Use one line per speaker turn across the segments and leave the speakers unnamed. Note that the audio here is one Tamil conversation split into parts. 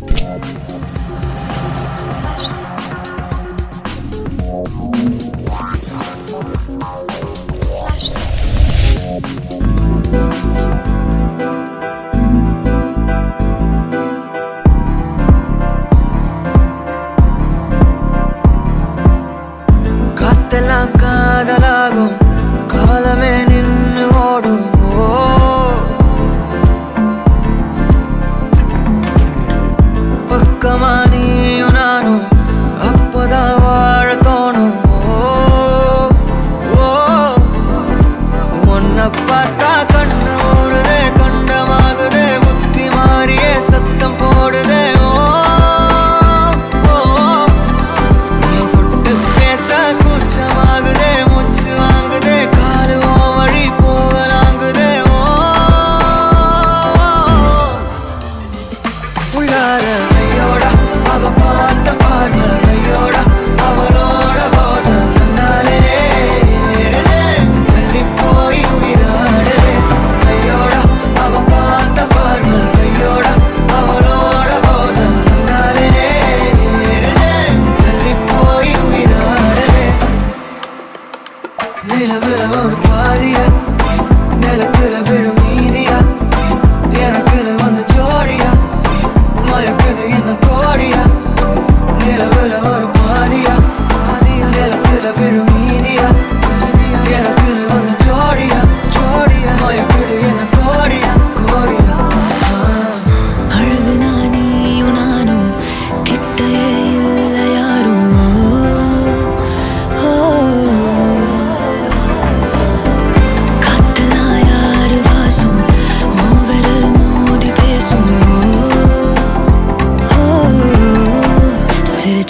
Música உன்னை பார்த்தா கண்ணு ஊறுதே கண்டமாகுதே புத்தி மாறியே சத்தம் போடுதே. உள்ளார கையோட அவ பா நிலவுல ஒரு பாதியா நிலத்துல விழும் மீதியா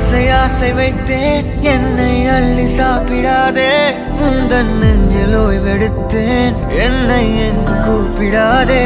ஆசை ஆசை வைத்தே என்னை அள்ளி சாப்பிடாதே. முந்தன் நெஞ்சில் ஓய்வெடுத்தேன் என்னை எங்கு கூப்பிடாதே.